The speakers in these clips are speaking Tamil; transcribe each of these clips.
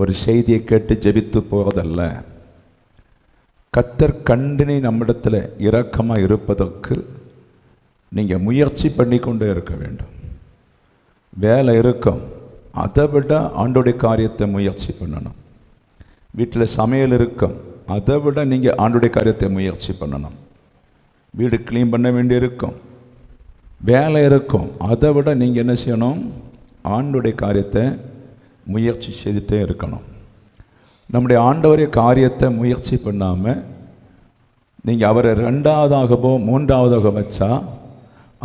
ஒரு செய்தியை கேட்டு ஜெபித்து போவதல்ல கத்தர் கண்டினி நம்மிடத்தில் இரக்கமாக இருப்பதற்கு நீங்கள் முயற்சி பண்ணி கொண்டே இருக்க வேண்டும். வேலை இருக்கும். அதை விட ஆண்டோடைய காரியத்தை முயற்சி பண்ணணும். வீட்டில் சமையல் இருக்கும். அதை விட நீங்கள் ஆண்டோடைய காரியத்தை முயற்சி பண்ணணும். வீடு க்ளீன் பண்ண வேண்டியிருக்கும் வேலை இருக்கும். அதை விட நீங்கள் என்ன செய்யணும்? ஆண்டுடைய காரியத்தை முயற்சி செய்துட்டே இருக்கணும். நம்முடைய ஆண்டவரிய காரியத்தை முயற்சி பண்ணாமல் நீங்கள் அவரை ரெண்டாவதாகவோ மூன்றாவதாக வச்சா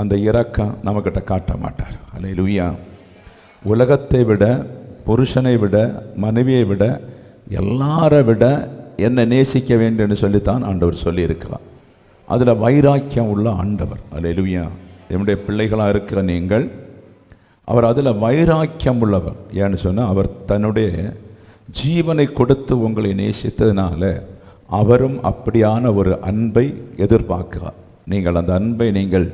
அந்த இரக்கம் நம்மக்கிட்ட காட்ட மாட்டார். அல்லேலூயா உலகத்தை விட புருஷனை விட மனைவியை விட எல்லாரை விட என்னை நேசிக்க வேண்டும்னு சொல்லித்தான் ஆண்டவர் சொல்லியிருக்கலாம் அதில் வைராக்கியம் உள்ள ஆண்டவர். அல்லேலூயா என்னுடைய பிள்ளைகளாக இருக்கிற நீங்கள் அவர் அதில் வைராக்கியம் உள்ளவர் ஏன்னு சொன்னால் அவர் தன்னுடைய ஜீவனை கொடுத்து உங்களை நேசித்ததுனால அவரும் அப்படியான ஒரு அன்பை எதிர்பார்க்கிறார். நீங்கள் அந்த அன்பை நீங்கள்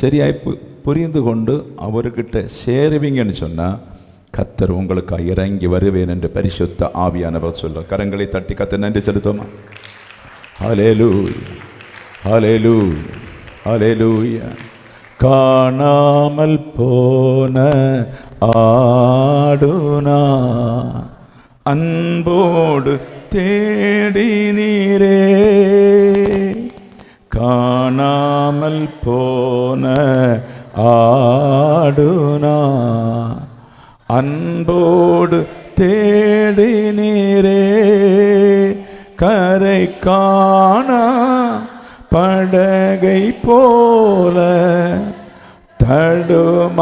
சரியாய் பு புரிந்து கொண்டு அவர்கிட்ட சேருவீங்கன்னு சொன்னால் கத்தர் உங்களுக்கு இறங்கி வருவேன் என்று பரிசுத்த ஆவியானவர் சொல்ல கரங்களை தட்டி கத்தர் நன்றி செலுத்துமா ஹலேலூ ஹலேலூ ஹலேலூயா காணாமல் போன ஆடுனா. அன்போடு தேடி நீரே. காணாமல் போன ஆடுனா. அன்போடு தேடி நீரே. கரை காண படகை போல தடுமாறும்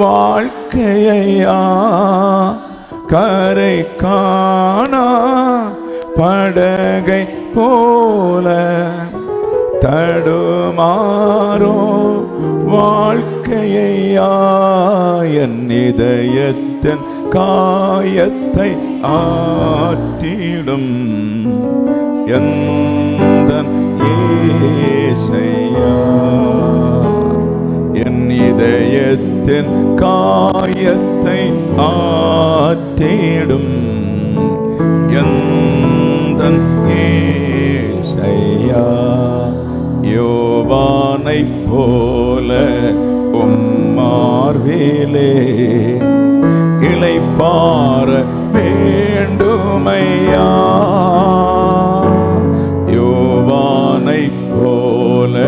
வாழ்க்கையா கரை காணா படகை போல தடுமாறும் வாழ்க்கையா என் இதயத்தின் காயத்தை ஆற்றிடும். என் ஏசையா என் இதயத்தின் காயத்தை ஆற்றிடும். எந்த ஏசையா யோவானைப் போல உம்மார்வேலே இளைப்பார வேண்டுமையா. போல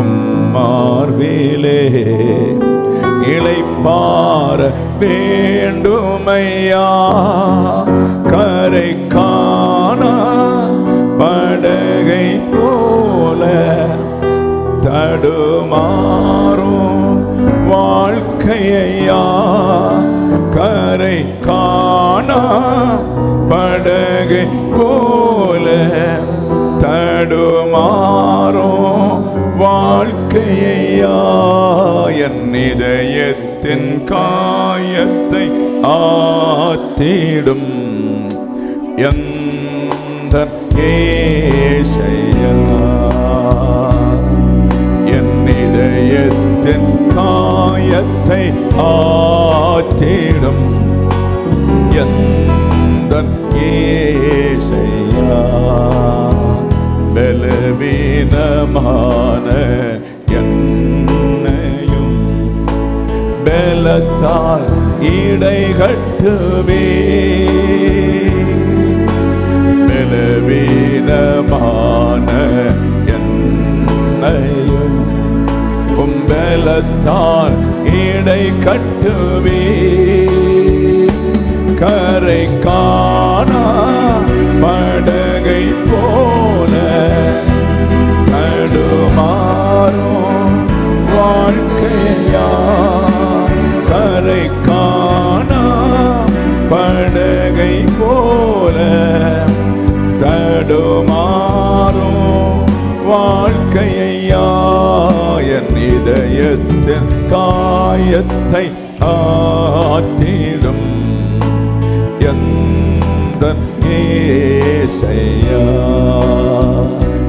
உம்மார்வேலே இழைப்பார வேண்டுமையா? கரை காணா படகை போல தடுமாறும் வாழ்க்கையா கரை காணா படகை போல தடுமாறும் வாழ்க்கையா என் இதயத்தின் காயத்தை ஆத்திடும் எந்த ஏசையா என் இதயத்தின் காயத்தை ஆற்றிடும். எந்த ஏசையா பலவீனமான என்னையும் பலத்தால் இடை கட்டுவே பலவீனமான என்னையும் கும்பலத்தால் இடை கட்டுவே கரை காணா படகை போல தடுமாறும் வாழ்க்கையா கரை காணா படகை போல தடுமாறும் வாழ்க்கையா என் இதயத்தின் காயத்தை ஆ ஏசையா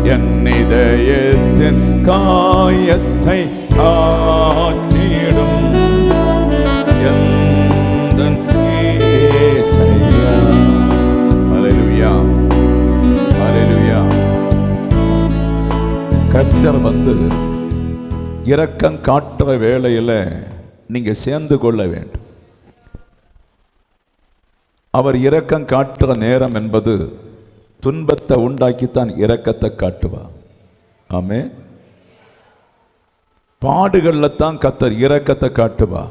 என் இதயத்தின் காயத்தை காட்டிடும் எந்த ஏசையா அலையா அலையா கர்த்தர் வந்து இரக்கம் காட்டுற வேலையில் நீங்கள் சேர்ந்து கொள்ள வேண்டும். அவர் இரக்கம் காட்டுற நேரம் என்பது துன்பத்தை உண்டாக்கித்தான் இரக்கத்தை காட்டுவா? ஆமே பாடுகளில் தான் கத்தர் இரக்கத்தை காட்டுவா?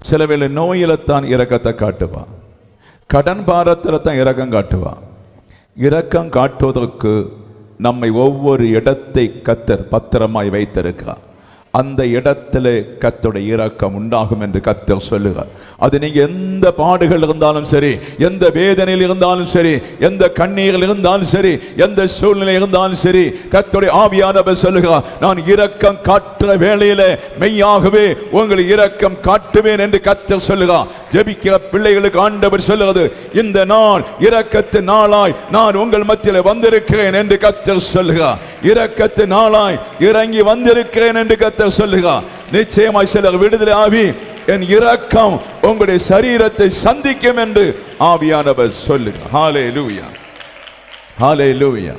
சில வேளை நோயில தான் இரக்கத்தை காட்டுவா? கடன் பாரத்தில் தான் இரக்கம் காட்டுவா? இரக்கம் காட்டுவதற்கு நம்மை ஒவ்வொரு இடத்தை கத்தர் பத்திரமாய் வைத்திருக்கிறார். அந்த இடத்துல கத்துடைய இரக்கம் உண்டாகும் என்று கத்தர் சொல்லுகிறார். அது நீங்க எந்த பாடுகள் இருந்தாலும் சரி எந்த வேதனையில் இருந்தாலும் சரி எந்த கண்ணீரில் இருந்தாலும் சரி எந்த சூழ்நிலை இருந்தாலும் சரி கத்துடைய ஆவியானவர் சொல்லுகிறார் நான் இரக்கம் காட்டுற வேளையில மெய்யாகவே உங்களை இரக்கம் காட்டுவேன் என்று கத்தர் சொல்லுகிறார். ஜெபிக்கிற பிள்ளைகளுக்கு ஆண்டவர் சொல்லுகிறது இந்த நாள் இரக்கத்து நாளாய் நான் உங்கள் மத்தியில் வந்திருக்கிறேன் என்று கத்தர் சொல்லுகிறார். இரக்கத்து நாளாய் இறங்கி வந்திருக்கிறேன் என்று கத்தர் சொல்லுகிறார் நிச்சயமாய் சிலர் விடுதலை ஆவி என் இரக்கம் உங்களுடைய சரீரத்தை சந்திக்கும் என்று ஆவியானவர் சொல்லுங்க ஹாலே லூயா ஹாலே லூயா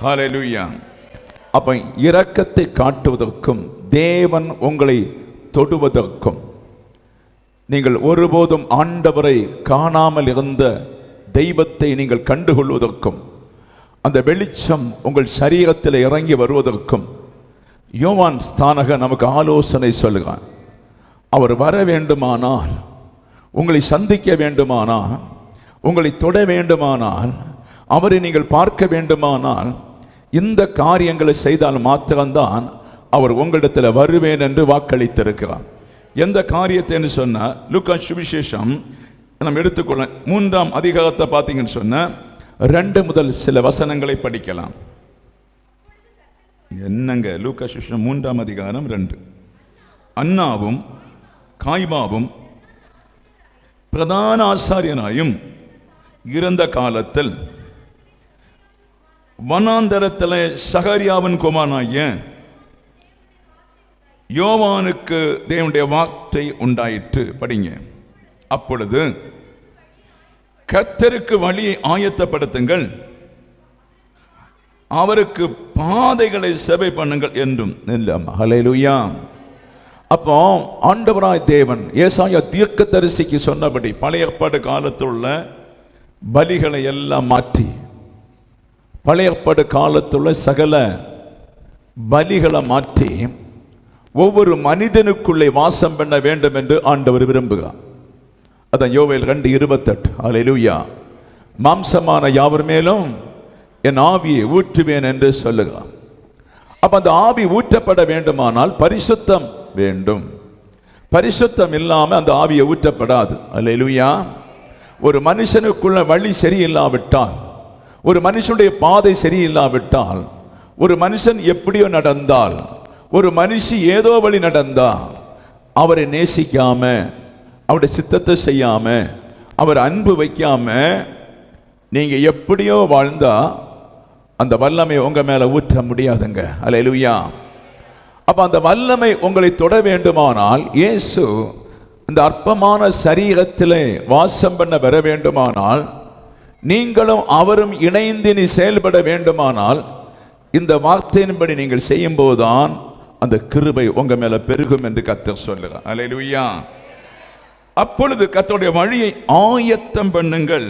ஹாலே லூயா அப்ப இரக்கத்தை காட்டுவதற்கும் தேவன் உங்களை தொடுவதற்கும் நீங்கள் ஒருபோதும் ஆண்டவரை காணாமல் இருந்த தெய்வத்தை நீங்கள் கண்டுகொள்வதற்கும் அந்த வெளிச்சம் உங்கள் சரீரத்தில் இறங்கி வருவதற்கும் யோவான் ஸ்தானக நமக்கு ஆலோசனை சொல்லுகிறான். அவர் வர வேண்டுமானால் உங்களை சந்திக்க வேண்டுமானால் உங்களை தொட வேண்டுமானால் அவரை நீங்கள் பார்க்க வேண்டுமானால் இந்த காரியங்களை செய்தால் மாத்திரம்தான் அவர் உங்களிடத்தில் வருவேன் என்று வாக்களித்திருக்கிறார். எந்த காரியத்தைன்னு சொன்ன லுக்கா சுவிசேஷம் நம்ம எடுத்துக்கொள்ள மூன்றாம் அதிகாரத்தை பார்த்தீங்கன்னு சொன்ன ரெண்டு முதல் சில வசனங்களை படிக்கலாம். என்னங்க? லூக்கா மூன்றாம் அதிகாரம் ரெண்டு. அண்ணாவும் காய்பாவும் பிரதான ஆசாரியனாயும் இருந்த காலத்தில் வனாந்தரத்தில் சகரியாவின் குமாராய யோவானுக்கு தேவனுடைய வார்த்தை உண்டாயிற்று. படிங்க. அப்பொழுது கத்தருக்கு வழியை ஆயத்தப்படுத்துங்கள். அவருக்கு பாதைகளை செவை பண்ணுங்கள் என்றும் ஹalleluya அப்போ ஆண்டவராய் தேவன் ஏசாயா தீர்க்கதரிசிக்கு சொன்னபடி பழைய ஏற்பாடு பலிகளை எல்லாம் மாற்றி பழைய ஏற்பாடு சகல பலிகளை மாற்றி ஒவ்வொரு மனிதனுக்குள்ளே வாசம் பண்ண வேண்டும் என்று ஆண்டவர் விரும்புகிறார். அதான் யோவேல் ரெண்டு இருபத்தெட்டு. அல்லேலூயா மாம்சமான யாவர் மேலும் என் ஆவியை ஊற்றுவேன் என்று சொல்லுகிறார் அப்ப அந்த ஆவி ஊற்றப்பட வேண்டுமானால் பரிசுத்தம் வேண்டும். பரிசுத்தம் இல்லாமல் அந்த ஆவியை ஊற்றப்படாது. அல்லேலூயா. ஒரு மனுஷனுக்குள்ள வழி சரியில்லாவிட்டால் ஒரு மனுஷனுடைய பாதை சரியில்லாவிட்டால் ஒரு மனுஷன் எப்படியோ நடந்தால் ஒரு மனுஷி ஏதோ வழி நடந்தால் அவரை நேசிக்காம அவருடைய சித்தத்தை செய்யாம அவர் அன்பு வைக்காம நீங்கள் எப்படியோ வாழ்ந்தால் அந்த வல்லமை உங்கள் மேலே ஊற்ற முடியாதுங்க. அல்லேலூயா அப்போ அந்த வல்லமை உங்களை தொட வேண்டுமானால் இயேசு இந்த அற்பமான சரீரத்திலே வாசம் பண்ண வர வேண்டுமானால் நீங்களும் அவரும் இணைந்து நீ செயல்பட வேண்டுமானால் இந்த வார்த்தையின்படி நீங்கள் செய்யும்போதுதான் அந்த கிருபை உங்கள் மேலே பெருகும் என்று கத்தர் சொல்லுகிறார். அல்லேலூயா அப்பொழுது கத்தோடைய வழியை ஆயத்தம் பண்ணுங்கள்.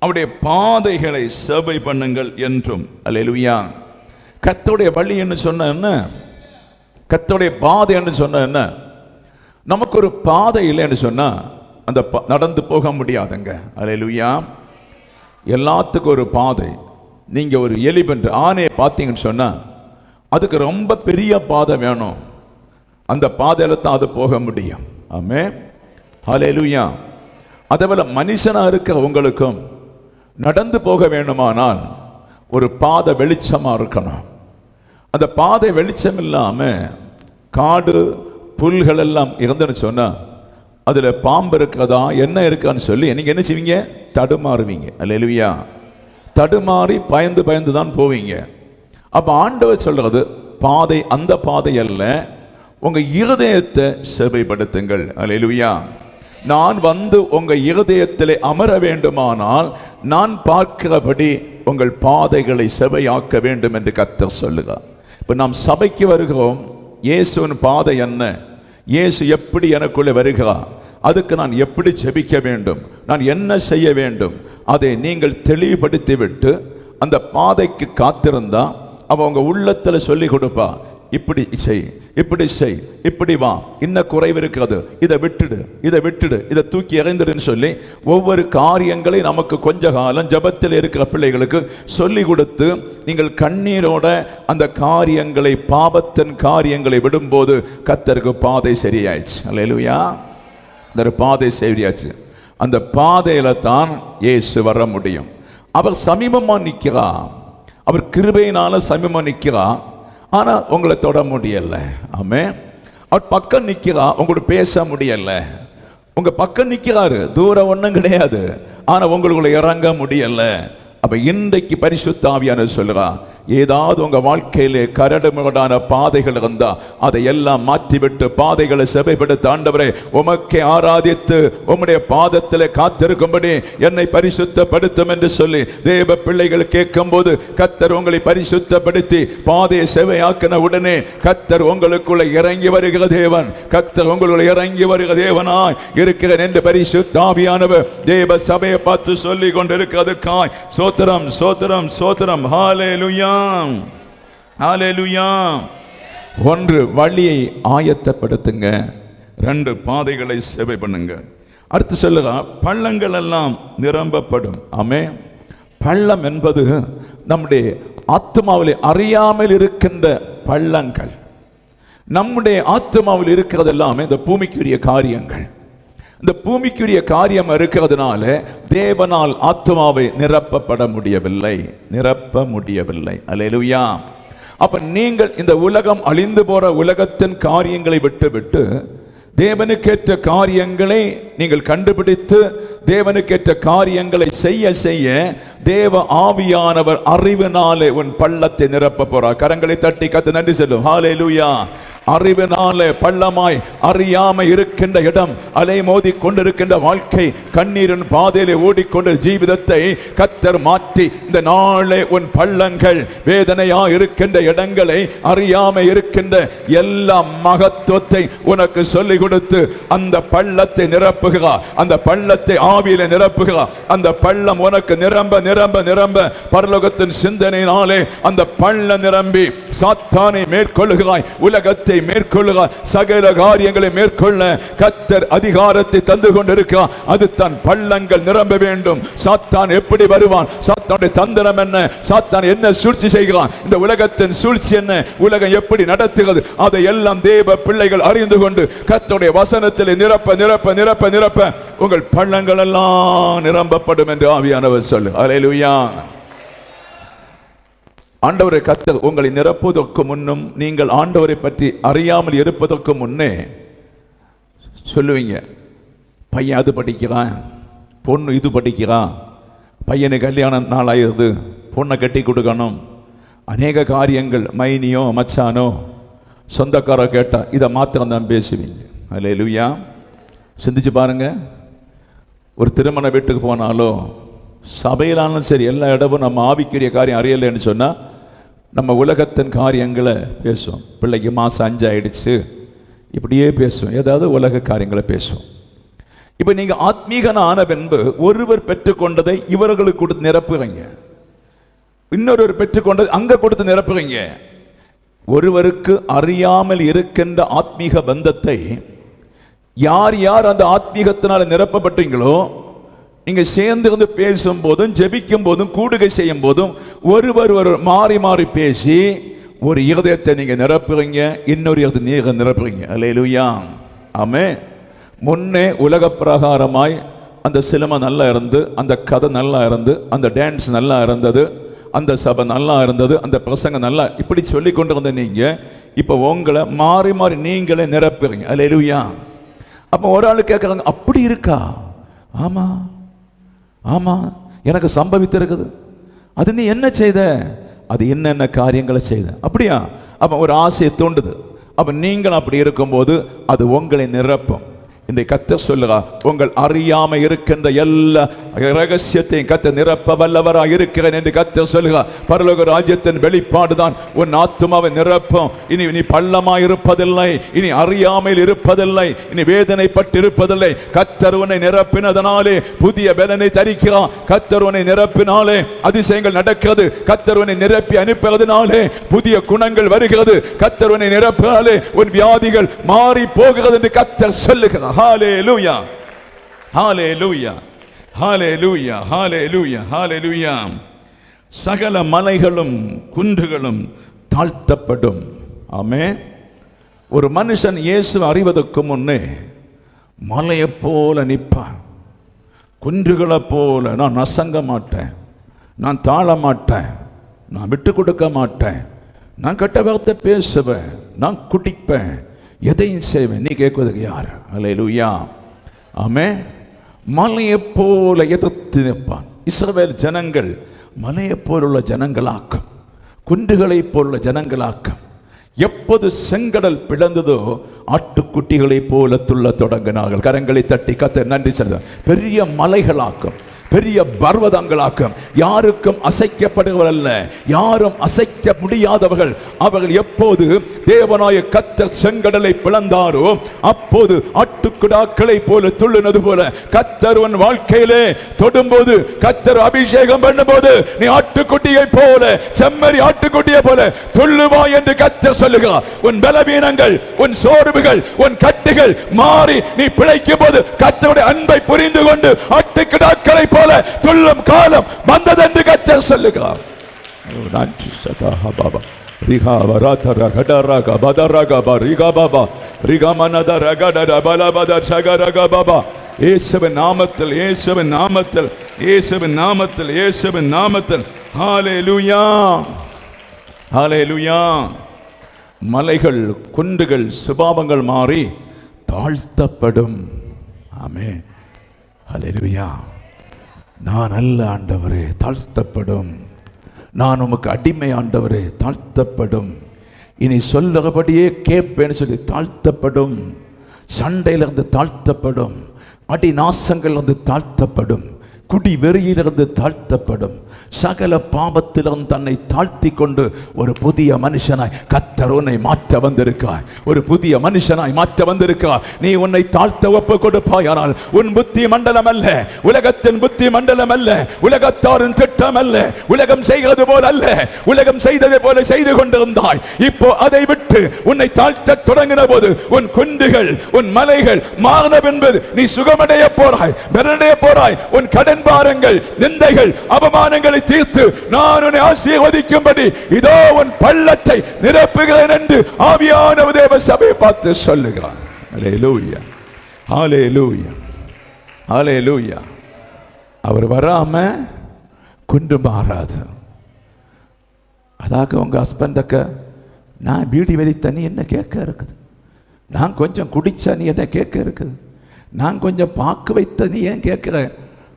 அவருடைய பாதைகளை சேவை பண்ணுங்கள் என்றும். அல்லேலூயா கத்தோடைய வழி என்று சொன்ன என்ன? கத்தோடைய பாதை என்று சொன்ன என்ன? நமக்கு ஒரு பாதை இல்லைன்னு சொன்னால் அந்த ப- நடந்து போக முடியாதுங்க. அல்லேலூயா எல்லாத்துக்கும் ஒரு பாதை. நீங்கள் ஒரு எலிபெண்ட் ஆணையை பார்த்தீங்கன்னு சொன்னால் அதுக்கு ரொம்ப பெரிய பாதை வேணும். அந்த பாதையில் தான் அது போக முடியும். ஆமே ஹalleluya அதே போல் மனுஷனாக இருக்க உங்களுக்கும் நடந்து போக வேண்டுமானால் ஒரு பாதை வெளிச்சமாக இருக்கணும். அந்த பாதை வெளிச்சம் இல்லாமல் காடு புல்கள் எல்லாம் இருந்துன்னு சொன்னால் அதில் பாம்பு இருக்கதா என்ன இருக்கான்னு சொல்லி நீங்கள் என்ன செய்வீங்க? தடுமாறுவீங்க. அல்ல எழுவியா தடுமாறி பயந்து பயந்து தான் போவீங்க. அப்போ ஆண்டவர் சொல்கிறது பாதை அந்த பாதை அல்ல உங்கள் இருதயத்தை செவைப்படுத்துங்கள். அல்ல எழுவியா நான் வந்து உங்கள் இருதயத்திலே அமர வேண்டுமானால் நான் பார்க்கிறபடி உங்கள் பாதைகளை செவையாக்க வேண்டும் என்று கத்தர் சொல்லுகிறார். இப்போ நாம் சபைக்கு வருகிறோம். இயேசுவின் பாதை என்ன? இயேசு எப்படி எனக்குள்ளே வருகிறார்? அதுக்கு நான் எப்படி ஜெபிக்க வேண்டும்? நான் என்ன செய்ய வேண்டும்? அதை நீங்கள் தெளிவுபடுத்திவிட்டு அந்த பாதைக்கு காத்திருந்தா அவன் உங்கள் உள்ளத்தில் சொல்லி கொடுப்பா. இப்படி செய். இப்படி செய் இப்படி வா. இன்ன குறைவு இருக்காது. இதை விட்டுடு இதை விட்டுடு இதை தூக்கி இறைந்துடுன்னு சொல்லி ஒவ்வொரு காரியங்களை நமக்கு கொஞ்ச காலம் ஜெபத்தில் இருக்கிற பிள்ளைகளுக்கு சொல்லி கொடுத்து நீங்கள் கண்ணீரோட அந்த காரியங்களை பாபத்தின் காரியங்களை விடும்போது கத்தருக்கு பாதை சரியாயிடுச்சு. அல்லேலூயா. அந்த பாதை சரியாச்சு அந்த பாதையில தான் ஏசு வர முடியும். அவர் சமீபமா நிற்கிறா அவர் கிருபையினால சமீபமாக நிற்கிறா ஆனா உங்களை தொட முடியல. ஆமே அவர் பக்கம் நிற்கிறா உங்களோட பேச முடியல. உங்க பக்கம் நிற்கிறாரு தூரம் ஒன்றும் கிடையாது. ஆனால் உங்களுக்குள்ள இறங்க முடியல. அப்போ இன்றைக்கு பரிசுத்தாவியான ஆவியானவர் சொல்லுறா ஏதாவது உங்க வாழ்க்கையிலே கரடு முரடான பாதைகள் இருந்தால் அதை எல்லாம் மாற்றிவிட்டு பாதைகளை செவைப்படுத்த ஆண்டவரே உமக்கே ஆராதித்து உம்முடைய பாதத்திலே காத்திருக்கும்படி என்னை பரிசுத்தப்படுத்தும் என்று சொல்லி தேவ பிள்ளைகள் கேட்கும்போது கத்தர் உங்களை பரிசுத்தப்படுத்தி பாதையை செவையாக்கின உடனே கத்தர் உங்களுக்குள்ள இறங்கி வருகிற தேவன் கத்தர் உங்களுக்குள்ள இறங்கி வருகிற தேவனாய் இருக்கிற என்று பரிசுத்தாவியானவர் தேவ சபையை பார்த்து சொல்லி கொண்டிருக்கிறதுக்காய். சோத்திரம் சோத்திரம் சோத்திரம். ஹalleluya ஒன்று வழியை ஆயத்தப்படுத்துங்க. ரெண்டு பாதைகளை சேவை பண்ணுங்க. அடுத்து சொல்லுங்க பள்ளங்கள் எல்லாம் நிரம்பப்படும். ஆமே பள்ளம் என்பது நம்முடைய ஆத்மாவில் அறியாமல் இருக்கின்ற பள்ளங்கள். நம்முடைய ஆத்மாவில் இருக்கிறது எல்லாமே இந்த பூமிக்குரிய காரியங்கள். இந்த பூமிக்குரிய காரியம் இருக்கிறதுனால தேவனால் ஆத்மாவை நிரப்பப்பட முடியவில்லை. நிரப்ப முடியவில்லை. அலையலுயா அப்ப நீங்கள் இந்த உலகம் அழிந்து போற உலகத்தின் காரியங்களை விட்டுவிட்டு தேவனுக்கேற்ற காரியங்களை நீங்கள் கண்டுபிடித்து தேவனுக்கேற்ற காரியங்களை செய்ய செய்ய தேவ ஆவியானவர் அறிவினாலே உன் பள்ளத்தை நிரப்ப போறார். கரங்களை தட்டி கத்து நன்றி செல்லும். ஹalleluya அறிவினாலே பள்ளமாய் அறியாம இருக்கின்ற இடம் அலை மோதி கொண்டிருக்கின்ற வாழ்க்கை கண்ணீரின் பாதையிலே ஓடிக்கொண்ட ஜீவிதத்தை கத்தர் மாற்றி இந்த நாளே உன் பள்ளங்கள் வேதனையா இருக்கின்ற இடங்களை அறியாம இருக்கின்ற எல்லா மகத்துவத்தை உனக்கு சொல்லிக் கொடுத்து அந்த பள்ளத்தை நிரப்புகிறார் அந்த பள்ளத்தை ஆவியில நிரப்புகிறார் அந்த பள்ளம் உனக்கு நிரம்ப நிரம்ப நிரம்ப பரலோகத்தின் சிந்தனையினாலே அந்த பள்ள நிரம்பி சாத்தானை மேற்கொள்ளுகிறாய் உலகத்தை மேற்கொள்ளுகிறாய் சகல காரியங்களை மேற்கொள்ள கத்தர் அதிகாரத்தை தந்து கொண்டிருக்கிறார். அது தன் பள்ளங்கள் நிரம்ப வேண்டும். சாத்தான் எப்படி வருவான்? சாத்தானுடைய தந்திரம் என்ன? சாத்தான் என்ன சூழ்ச்சி செய்கிறான்? இந்த உலகத்தின் சூழ்ச்சி என்ன? உலகம் எப்படி நடத்துகிறது? அதை எல்லாம் தேவ பிள்ளைகள் அறிந்து கொண்டு கத்தோடைய வசனத்தில் நிரப்ப நிரப்ப நிரப்ப நிரப்ப உங்கள் பள்ளங்கள் எல்லாம் நிரம்பப்படும் என்று ஆவியானவர் சொல்லு. அலையிலுயா ஆண்டவரை கத்தர் உங்களை நிரப்புவதற்கு முன்னும் நீங்கள் ஆண்டவரை பற்றி அறியாமல் இருப்பதற்கு முன்னே சொல்லுவீங்க. பையன் அது படிக்கிறான் பொண்ணு இது படிக்கிறான் பையனுக்கு கல்யாணம் நாள் ஆயிருது பொண்ணை கட்டி கொடுக்கணும். அநேக காரியங்கள் மைனியோ மச்சானோ சொந்தக்காரோ கேட்டால் இதை மாத்திரம் தான் பேசுவீங்க. அல்ல லுவியா சிந்திச்சு பாருங்க. ஒரு திருமண வீட்டுக்கு போனாலோ சபையிலானாலும் சரி எல்லா இடமும் நம்ம ஆவிக்குரிய காரியம் அறியலைன்னு சொன்னால் நம்ம உலகத்தின் காரியங்களை பேசுவோம். பிள்ளைக்கு மாதம் அஞ்சு ஆயிடுச்சு. இப்படியே பேசுவோம். ஏதாவது உலக காரியங்களை பேசுவோம். இப்போ நீங்கள் ஆத்மீகன ஆன பின்பு ஒருவர் பெற்றுக்கொண்டதை இவர்களுக்கு கொடுத்து நிரப்புகிறீங்க இன்னொருவர் பெற்றுக்கொண்டதை அங்கே கொடுத்து நிரப்புகிறீங்க ஒருவருக்கு அறியாமல் இருக்கின்ற ஆத்மீக பந்தத்தை யார் யார் அந்த ஆத்மீகத்தினால் நிரப்பப்பட்டீங்களோ நீங்கள் சேர்ந்திருந்து பேசும் போதும் ஜெபிக்கும் போதும் கூடுகை செய்யும் போதும் ஒருவர் ஒரு மாறி மாறி பேசி ஒரு இருதயத்தை நீங்கள் நிரப்புறீங்க இன்னொரு இருதயத்தை நீங்கள் நிரப்புறீங்க. அல்லேலூயா ஆமே முன்னே உலக பிரகாரமாய் அந்த சினிமா நல்லா இருந்து அந்த கதை நல்லா இருந்து அந்த டான்ஸ் நல்லா இருந்தது அந்த சபை நல்லா இருந்தது அந்த பிரசங்கம் நல்லா இப்படி சொல்லி கொண்டு இருந்த நீங்க இப்போ உங்களை மாறி மாறி நீங்களே நிரப்புறீங்க. அல்லேலூயா அப்போ ஒரு ஆள் கேட்குறாங்க அப்படி இருக்கா? ஆமாம் ஆமாம் எனக்கு சம்பவித்திருக்குது. அது நீ என்ன செய்த? அது என்னென்ன காரியங்களை செய்த? அப்படியா? அப்போ ஒரு ஆசையை தூண்டுது. அப்போ நீங்கள் அப்படி இருக்கும்போது அது உங்களை நிரப்பும். இந்த கத்த சொல்லுகா உங்கள் அறியாம இருக்கின்ற எல்லா ரகசியத்தையும் கத்த நிரப்ப வல்லவரா இருக்கிறேன் என்று கத்த சொல்லுக பரலோக ராஜ்யத்தின் வெளிப்பாடுதான் உன் ஆத்துமாவை நிரப்பும். இனி நீ பள்ளமா இருப்பதில்லை இனி அறியாமையில் இருப்பதில்லை இனி வேதனைப்பட்டு இருப்பதில்லை கத்தர் உன்னை நிரப்பினதனாலே புதிய பலனை தரிக்கிறான். கத்தர் உன்னை நிரப்பினாலே அதிசயங்கள் நடக்கிறது. கத்தர் உன்னை நிரப்பி அனுப்புவதனாலே புதிய குணங்கள் வருகிறது. கத்தர் உன்னை நிரப்பினாலே உன் வியாதிகள் மாறி போகிறது என்று கத்தர் சொல்லுகிறார். ஹalleluya ஹalleluya ஹalleluya ஹalleluya ஹalleluya சகல மலைகளும் குன்றுகளும் தாழ்த்தப்படும். ஆமே ஒரு மனுஷன் இயேசு அறிவதற்கு முன்னே மலையைப் போல நிற்பான். குன்றுகளை போல நான் நசங்க மாட்டேன். நான் தாழ மாட்டேன். நான் விட்டு கொடுக்க மாட்டேன். நான் கெட்ட வார்த்தை பேசுவேன். நான் குடிப்பேன். எதையும் செய்வேன் நீ கேட்குவதுக்கு யார்? அல்ல லூயா ஆமே மலையை போல எதிர்த்து நிற்பான். இஸ்ரவேல் ஜனங்கள் மலையை போலுள்ள ஜனங்களாக்கும். குன்றுகளைப் போலுள்ள ஜனங்களாக்கும். எப்போது செங்கடல் பிளந்ததோ ஆட்டுக்குட்டிகளைப் போல துள்ள தொடங்கினார்கள். கரங்களை தட்டி கத்த நன்றி செலுத்த. பெரிய மலைகளாக்கும். பெரிய பர்வதங்களாக்கும். யாருக்கும் அசைக்கப்படுவதல்ல யாரும் அசைக்க முடியாதவர்கள். அவர்கள் எப்போது தேவனாய கத்த செங்கடலை பிளந்தாரோ அப்போது ஆட்டுக்குடாக்களை போல துள்ளினது போல கத்தர் உன் வாழ்க்கையிலே தொடும்போது கத்தர் அபிஷேகம் பண்ணும்போது நீ ஆட்டுக்குட்டியை போல செம்மறி ஆட்டுக்குட்டியை போல துள்ளுவா என்று கத்தர் சொல்லுகிறார். உன் பலவீனங்கள் உன் சோர்வுகள் உன் கட்டுகள் மாறி நீ பிழைக்கும் போது கத்தருடைய அன்பை புரிந்து கொண்டு ஆட்டுக்கிடாக்களை போல துள்ளும் காலம் வந்தது என்று கத்தர் சொல்லுகிறார் நன்றி சதா பாபா ரிகா வராதர கடரக பதரக ரிகா பாபா. பலபத சகரக பாபா. இயேசுவின் நாமத்தில் இயேசுவின் நாமத்தில் இயேசுவின் நாமத்தில் இயேசுவின் நாமத்தில். மலைகள் குன்றுகள் சுபாவங்கள் மாறி தாழ்த்தப்படும். ஆமே ஹalleluya. நான் அல்ல ஆண்டவரே தாழ்த்தப்படும். நான் உமக்கு அடிமை ஆண்டவரே தாழ்த்தப்படும். இனி சொல்லுகிறபடியே கேட்பேன்னு சொல்லி தாழ்த்தப்படும். சண்டையிலிருந்து தாழ்த்தப்படும். அடி நாசங்கள் வந்து தாழ்த்தப்படும். குடி வெறியிலிருந்து தாழ்த்தப்படும். சகல பாவத்திலிருந்து தன்னை தாழ்த்தி கொண்டு ஒரு புதிய மனுஷனாய் கத்தர் உன்னை மாற்ற வந்திருக்காய் ஒரு புதிய மனுஷனாய் மாற்ற வந்திருக்காய் நீ உன்னை தாழ்த்த ஒப்பு கொடுப்பாயானால் உன் புத்தி மண்டலம் அல்ல உலகத்தின் புத்தி மண்டலம் அல்ல உலகத்தாரின் திட்டம் அல்ல உலகம் செய்கிறது போல அல்ல. உலகம் செய்ததை போல செய்து கொண்டிருந்தாய். இப்போ அதை விட்டு உன்னை தாழ்த்த தொடங்கின போது உன் குண்டுகள் உன் மலைகள் மாறின பின்பு நீ சுகமடைய போறாய். பெறடைய போறாய். உன் கடன் பாரங்கள் நிந்தைகள் அவமானங்களை தீர்த்து நான் உன்னை ஆசீர்வதிக்கும்படி இதோ உன் பள்ளத்தை நிரப்புகிறேன் என்று ஆவியான தேவ சபையை பார்த்து சொல்லுகிறான் ஹalleluya ஹalleluya அவர் வராம குண்டு மாறாது. அதாக உங்க ஹஸ்பண்டக்க நான் பீடி வெளி தண்ணி என்ன கேட்க இருக்குது? நான் கொஞ்சம் குடிச்சா நீ என்ன கேட்க இருக்குது? நான் கொஞ்சம் பாக்கு வைத்த நீ ஏன் கேட்குறேன்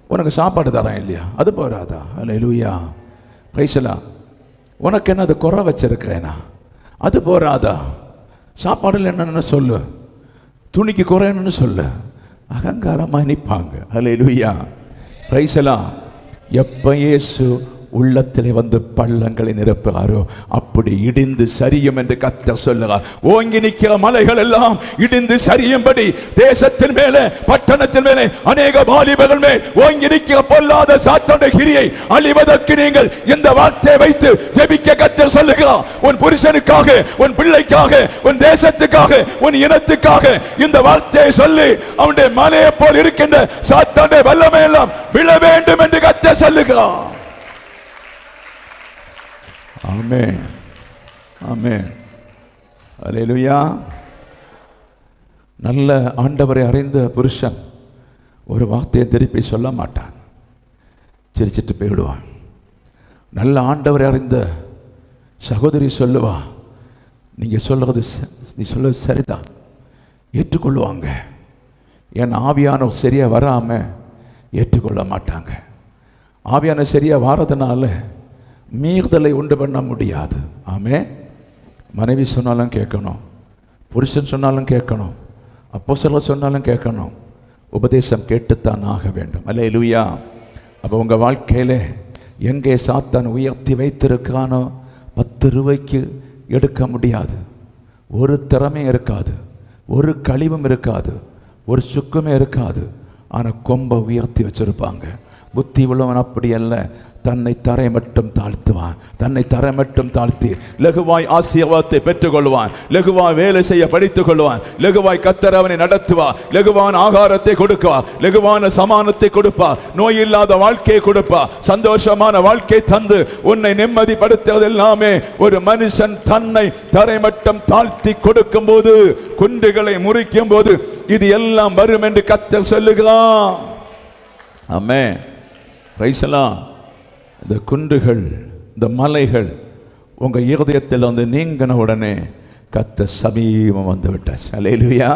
உனக்கு சாப்பாடு தரேன் இல்லையா? அது போராதா அல்ல லூயா பைசலா உனக்கு என்ன அது குறை வச்சிருக்கிறேனா? அது போராதா சாப்பாடில் என்னென்னு சொல்லு. துணிக்கு குறையணும்னு சொல்லு. அகங்காரமாக நிற்பாங்க அல்ல லூயா பைசலா எப்போ இயேசு உள்ளத்திலே வந்து பள்ளங்களை நிரப்புகிறாரோ அப்படி இடிந்து சரியும் என்று கத்த சொல்லுகிறார். ஓங்கி நிற்கிற மலைகள் எல்லாம் இடிந்து சரியும்படி தேசத்தின் மேலே பட்டணத்தின் மேலே அநேக வாலிபர்கள் மேல் ஓங்கி நிற்கிற பொல்லாத சாத்தாண்ட கிரியை அழிவதற்கு நீங்கள் இந்த வார்த்தையை வைத்து ஜெபிக்க கத்த சொல்லுகிறார். உன் புருஷனுக்காக உன் பிள்ளைக்காக உன் தேசத்துக்காக உன் இனத்துக்காக இந்த வார்த்தையை சொல்லி அவனுடைய மலையை போல் இருக்கின்ற சாத்தாண்ட வல்லமை எல்லாம் விழ வேண்டும் என்று கத்த சொல்லுகிறான் ஆமென் ஆமென் அல்லேலூயா நல்ல ஆண்டவரை அறிந்த புருஷன் ஒரு வார்த்தையை திருப்பி சொல்ல மாட்டான். சிரிச்சிட்டு போயிடுவான் நல்ல ஆண்டவரை அறிந்த சகோதரி சொல்லுவா நீங்கள் சொல்கிறது நீ சொல்கிறது சரிதான். ஏற்றுக்கொள்வாங்க. என் ஆவியானம் சரியாக வராம ஏற்றுக்கொள்ள மாட்டாங்க. ஆவியான சரியாக வாரதுனால மீறுதலை உண்டு பண்ண முடியாது. ஆமே. மனைவி சொன்னாலும் கேட்கணும். புருஷன் சொன்னாலும் கேட்கணும். அப்போ சொல்ல சொன்னாலும் கேட்கணும். உபதேசம் கேட்டுத்தான் ஆக வேண்டும். அல்ல இலுயா அப்போ உங்கள் வாழ்க்கையில் எங்கே சாத்தான் உயர்த்தி வைத்திருக்கானோ பத்து ரூபாய்க்கு எடுக்க முடியாது. ஒரு திறமையும் இருக்காது. ஒரு கழிவும் இருக்காது. ஒரு சுக்குமே இருக்காது. ஆனால் கொம்பை உயர்த்தி வச்சுருப்பாங்க. புத்தி உள்ளவன் அப்படி அல்ல தன்னை தரை மட்டும் தாழ்த்துவான். தன்னை தரை மட்டும் தாழ்த்தி லகுவாய் ஆசீர்வாதத்தை பெற்றுக்கொள்வான். லகுவாய் வேலை செய்ய படித்துக் கொள்வான் லகுவாய் கத்தர் அவனை நடத்துவா. லகுவான ஆகாரத்தை கொடுக்குவா. லகுவான சமானத்தை கொடுப்பா. நோய் இல்லாத வாழ்க்கையை கொடுப்பா. சந்தோஷமான வாழ்க்கை தந்து உன்னை நிம்மதிப்படுத்துவது எல்லாமே ஒரு மனுஷன் தன்னை தரை மட்டும் தாழ்த்தி கொடுக்கும் போது குண்டுகளை முறிக்கும் போது இது எல்லாம் வரும் என்று கத்தர் சொல்லுகிறான் ஆமே ரைசலாம் இந்த குன்றுகள் இந்த மலைகள் உங்கள் இருதயத்தில் வந்து நீங்கின உடனே கத்த சமீபம் வந்து விட்டாச்சு அலையிலுயா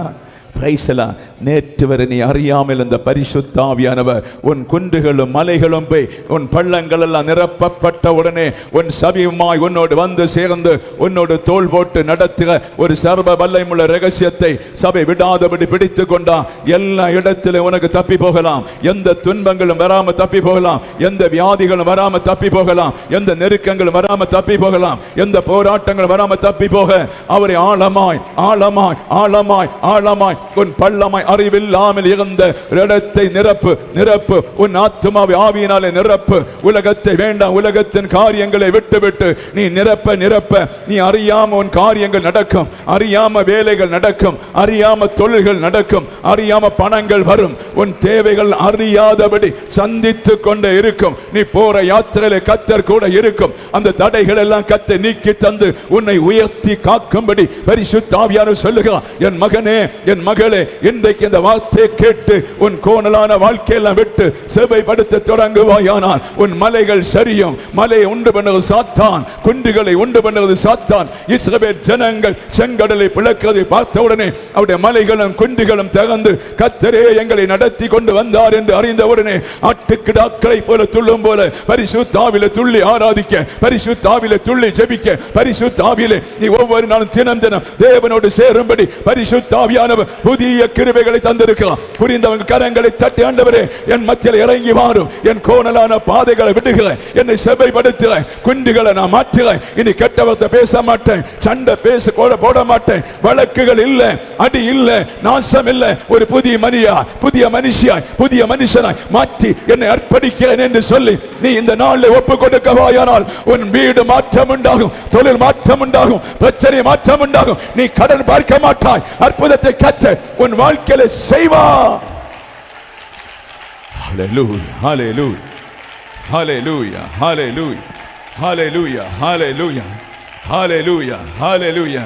பிரைசலா நேற்று வரை நீ அறியாமல் இந்த பரிசுத்தாவியானவர் உன் குன்றுகளும் மலைகளும் போய் உன் பள்ளங்கள் எல்லாம் நிரப்பப்பட்ட உடனே உன் சபியுமாய் உன்னோடு வந்து சேர்ந்து உன்னோடு தோள் போட்டு நடத்துக. ஒரு சர்வ வல்லமுள்ள ரகசியத்தை சபை விடாதபடி பிடித்து கொண்டா எல்லா இடத்திலும் உனக்கு தப்பி போகலாம். எந்த துன்பங்களும் வராம தப்பி போகலாம். எந்த வியாதிகளும் வராம தப்பி போகலாம். எந்த நெருக்கங்களும் வராம தப்பி போகலாம். எந்த போராட்டங்களும் வராம தப்பி போக. அவரை ஆழமாய் ஆழமாய் ஆழமாய் ஆழமாய் உன் பள்ளமாய் அறிவில்லாமல் இருந்த இடத்தை நிரப்பு நிரப்பு. உன் ஆத்மாவை ஆவியினாலே நிரப்பு. உலகத்தை வேண்டாம் உலகத்தின் காரியங்களை விட்டுவிட்டு நீ நிரப்ப நிரப்ப. நீ அறியாம உன் காரியங்கள் நடக்கும். அறியாம வேலைகள் நடக்கும். அறியாம தொழில்கள் நடக்கும். அறியாம பணங்கள் வரும். உன் தேவைகள் அறியாதபடி சந்தித்து கொண்டே இருக்கும். நீ போற யாத்திரையில கத்தர் கூட இருக்கும். அந்த தடைகள் எல்லாம் கத்தை நீக்கி தந்து உன்னை உயர்த்தி காக்கும்படி பரிசுத்தாவியான சொல்லுகிறான் என் மகனே என் மகளே இன்றைக்கு இந்த வார்த்தையை கேட்டு உன் கோணலான வாழ்க்கையெல்லாம் விட்டு செவைப்படுத்த தொடங்குவாயானால் உன் மலைகள் சரியும். மலையை உண்டு பண்ணுவது சாத்தான். குண்டுகளை உண்டு பண்ணுவது சாத்தான். இஸ்ரவேல் ஜனங்கள் செங்கடலை பிளக்கிறதை பார்த்தவுடனே அவருடைய மலைகளும் குண்டுகளும் தகந்து கத்தரே எங்களை நடத்தி கொண்டு வந்தார் என்று அறிந்தவுடனே அட்டுக்கிடாக்களை ஆட்டுக்கிடாக்களை போல துள்ளும் போல பரிசு தாவில துள்ளி ஆராதிக்க பரிசு தாவில துள்ளி ஜெபிக்க பரிசுத்தாவிலே நீ ஒவ்வொரு நாளும் தினம் தினம் தேவனோடு சேரும்படி பரிசு தாவியானவர் புதிய கிருபைகளை தந்திருக்கிறார் புரிந்தவங்க கரங்களை தட்டி ஆண்டவரே என் மத்தியில் இறங்கி வாரும் என் கோணலான பாதைகளை விடுகிற என்னை செவைப்படுத்துகிறேன் குண்டுகளை நான் மாற்றுகிறேன். இனி கெட்டவர்த்த பேச மாட்டேன். சண்டை பேச கூட போட மாட்டேன். வழக்குகள் இல்ல அடி இல்லை நாசம் இல்லை. ஒரு புதிய மனியா புதிய மனுஷியாய் புதிய மனுஷனாய் மாற்றி என்னை அர்ப்பணிக்கிறேன் என்று சொல்லி நீ இந்த நாளில் ஒப்பு கொடுக்கவாயானால் உன் வீடு மாற்றம் உண்டாகும். தொழில் மாற்றம் உண்டாகும். பிரச்சனை மாற்றம் உண்டாகும். நீ கடன் பார்க்க மாட்டாய். அற்புதத்தை கத்த உன் வாழ்க்கையில செய்வா Hallelujah, hallelujah, hallelujah, hallelujah, hallelujah, hallelujah, hallelujah, hallelujah,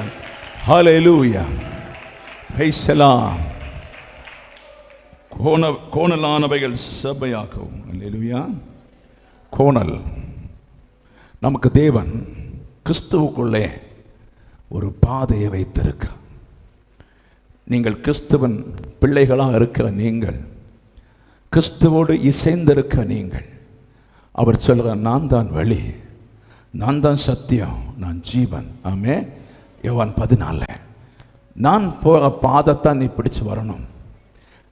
hallelujah. Praise the Lord. கோண கோணலானவைகள் சபையாகவும் அல்லேலூயா கோணல் நமக்கு தேவன் கிறிஸ்துவுக்குள்ளே ஒரு பாதையை வைத்திருக்க நீங்கள் கிறிஸ்துவன் பிள்ளைகளாக இருக்கிற நீங்கள் கிறிஸ்துவோடு இசைந்திருக்க நீங்கள் அவர் சொல்கிற நான் தான் வழி நான் தான் சத்தியம் நான் ஜீவன். ஆமே. யோவான் பதினாலு. நான் போகிற பாதைத்தான் நீ பிடிச்சு வரணும்.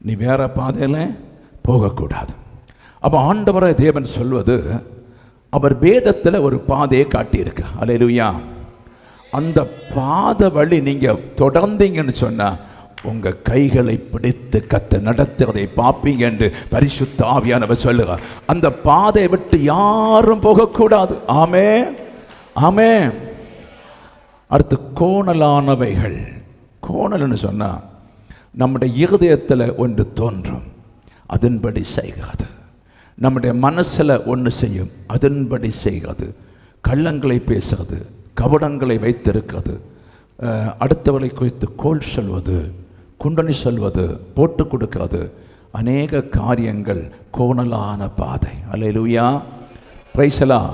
நீ வேற பாதையில் போகக்கூடாது. அப்போ ஆண்டவரை தேவன் சொல்வது அவர் வேதத்தில் ஒரு பாதையை காட்டியிருக்கு. அலையிலுயா அந்த பாதை வழி நீங்கள் தொடர்ந்தீங்கன்னு சொன்னால் உங்கள் கைகளை பிடித்து கத்த நடத்துவதை பார்ப்பீங்க என்று பரிசுத்த ஆவியானவர் சொல்லுகிறார். அந்த பாதையை விட்டு யாரும் போகக்கூடாது. ஆமே ஆமே அடுத்து கோணலானவைகள். கோணல்னு சொன்னால் நம்முடைய இருதயத்தில் ஒன்று தோன்றும் அதன்படி செய்கிறது. நம்முடைய மனசில் ஒன்று செய்யும் அதன்படி செய்கிறது. கள்ளங்களை பேசுறது கபடங்களை வைத்திருக்கிறது. அடுத்தவரை அடுத்தவளை குறித்து கோல் சொல்வது குண்டனி சொல்வது போட்டு கொடுக்காது. அநேக காரியங்கள் கோணலான பாதை. அல்லேலூயா. பிரைசலா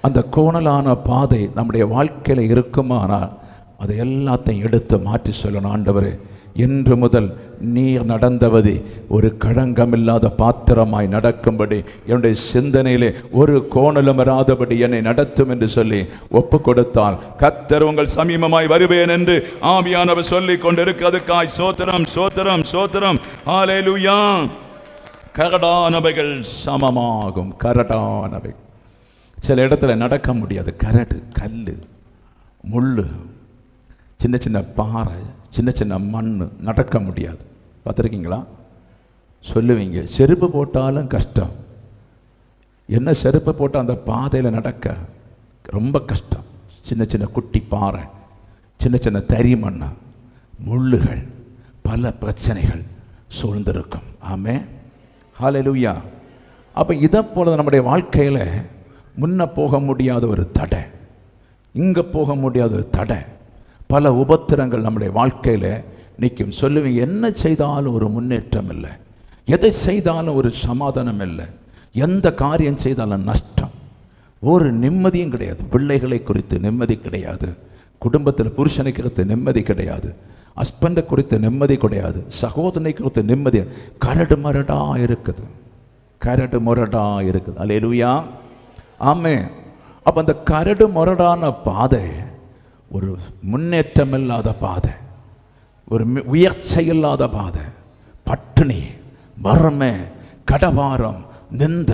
அந்த கோணலான பாதை நம்முடைய வாழ்க்கையில் இருக்குமானால் அதை எல்லாத்தையும் எடுத்து மாற்றி சொல்லணும் ஆண்டவரே. இன்று முதல் நீர் நடந்தவதி ஒரு களங்கமில்லாத பாத்திரமாய் நடக்கும்படி என்னுடைய சிந்தனையிலே ஒரு கோணலும் வராதபடி என்னை நடத்தும் என்று சொல்லி ஒப்பு கொடுத்தால் கத்தர் உங்கள் சமீபமாய் வருவேன் என்று ஆவியானவர் சொல்லிக் கொண்டிருக்கிறதுக்காய் சோத்திரம் சோத்திரம் சோத்திரம். ஹalleluya கரடானவைகள் சமமாகும் கரடானவை. சில இடத்துல நடக்க முடியாது கரடு கல் முள் சின்ன சின்ன பாறை சின்ன சின்ன மண் நடக்க முடியாது. பார்த்துருக்கீங்களா? சொல்லுவீங்க செருப்பு போட்டாலும் கஷ்டம். என்ன செருப்பு போட்டால் அந்த பாதையில் நடக்க? ரொம்ப கஷ்டம். சின்ன சின்ன குட்டி பாறை சின்ன சின்ன தறி மண் முள்ளுகள் பல பிரச்சனைகள் சூழ்ந்திருக்கும். ஆமே ஹalleluya. அப்போ இதை போல நம்முடைய வாழ்க்கையில் முன்ன போக முடியாத ஒரு தடை இங்கே போக முடியாத ஒரு தடை. பல உபத்திரங்கள் நம்முடைய வாழ்க்கையில் நிற்கும். சொல்லுவீங்க என்ன செய்தாலும் ஒரு முன்னேற்றம் இல்லை. எதை செய்தாலும் ஒரு சமாதானம் இல்லை. எந்த காரியம் செய்தாலும் நஷ்டம். ஒரு நிம்மதியும் கிடையாது. பிள்ளைகளை குறித்து நிம்மதி கிடையாது. குடும்பத்தில் புருஷனை குறித்து நிம்மதி கிடையாது. ஹஸ்பண்டை குறித்து நிம்மதி கிடையாது. சகோதரனை குறித்து நிம்மதி கரடு மரடா இருக்குது. கரடு முரடா இருக்குது. அலேலுயா ஆமே அப்போ அந்த கரடு முரடான பாதை ஒரு முன்னேற்றம் இல்லாத பாதை ஒரு மி- உயர்ச்சி இல்லாத பாதை பட்டினி வறுமை கடவாரம் நிந்த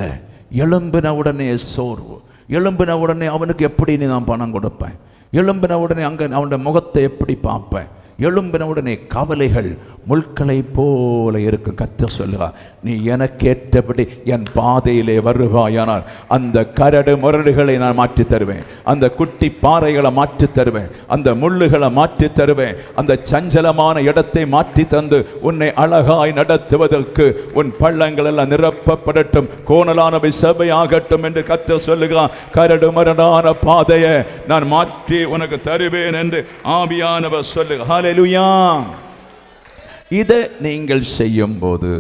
எழும்பின உடனே சோர்வு எழும்பின உடனே அவனுக்கு எப்படி நீ நான் பணம் கொடுப்பேன்? எழும்பின உடனே அங்கே அவனுடைய முகத்தை எப்படி பார்ப்பேன்? எழும்பின உடனே கவலைகள் முள்களை போல இருக்கும். கத்த சொல்லுவா நீ எனக்கேற்றபடி என் பாதையிலே வருவாயானால் அந்த கரடு முரடுகளை நான் மாற்றி தருவேன். அந்த குட்டி பாறைகளை மாற்றி தருவேன். அந்த முள்ளுகளை மாற்றி தருவேன். அந்த சஞ்சலமான இடத்தை மாற்றி தந்து உன்னை அழகாய் நடத்துவதற்கு உன் பள்ளங்கள் எல்லாம் நிரப்பப்படட்டும். கோணலானவை சபை ஆகட்டும் என்று கத்த சொல்லுகிறான் கரடு மரடான பாதையை நான் மாற்றி உனக்கு தருவேன் என்று ஆவியானவர் சொல்லு ஹalleluya இதை நீங்கள் செய்யும்போது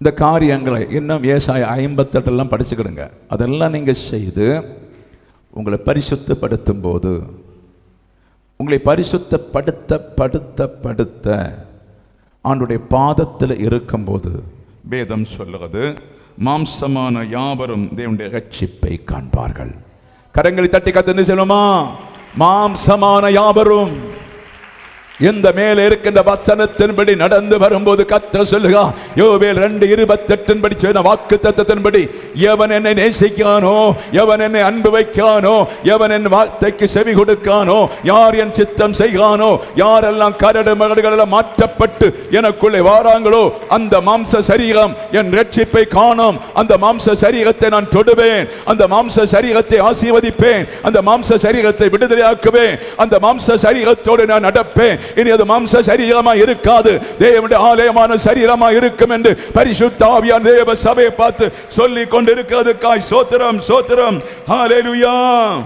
இந்த காரியங்களை இன்னும் ஏசாய ஐம்பத்தெட்டெல்லாம் படிச்சுக்கிடுங்க. அதெல்லாம் நீங்கள் செய்து உங்களை பரிசுத்தப்படுத்தும் போது உங்களை பரிசுத்தப்படுத்த படுத்த படுத்த ஆண்டுடைய பாதத்தில் இருக்கும்போது வேதம் சொல்லுவது மாம்சமான யாவரும் தேவனுடைய ரட்சிப்பை காண்பார்கள். கரங்களை தட்டி கத்துன்னு சொல்லுமா? மாம்சமான யாவரும் இந்த மேலே இருக்கின்ற வசனத்தின்படி நடந்து வரும்போது கத்த சொல்லுகா யோவேல் ரெண்டு இருபத்தெட்டின்படி சொன்ன வாக்கு தத்தத்தின்படி எவன் என்னை நேசிக்கானோ எவன் என்னை அன்பு வைக்கானோ எவன் என் வார்த்தைக்கு செவி கொடுக்கானோ யார் என் சித்தம் செய்கானோ யாரெல்லாம் கரடு மகடுகள் மாற்றப்பட்டு எனக்குள்ளே வாராங்களோ அந்த மாம்ச சரீரம் என் ரட்சிப்பை காணும். அந்த மாம்ச சரீரத்தை நான் தொடுவேன். அந்த மாம்ச சரீரத்தை ஆசீர்வதிப்பேன். அந்த மாம்ச சரீரத்தை விடுதலையாக்குவேன். அந்த மாம்ச சரீரத்தோடு நான் நடப்பேன். இனி அது மாம்ச சரீரமா இருக்காது. தேவனுடைய ஆலயமான சரீரமா இருக்கும் என்று பரிசுத்தாவியான் தேவ சபையை பார்த்து சொல்லி கொண்டிருக்கிறதுக்காய் சோத்திரம் சோத்திரம். ஹalleluya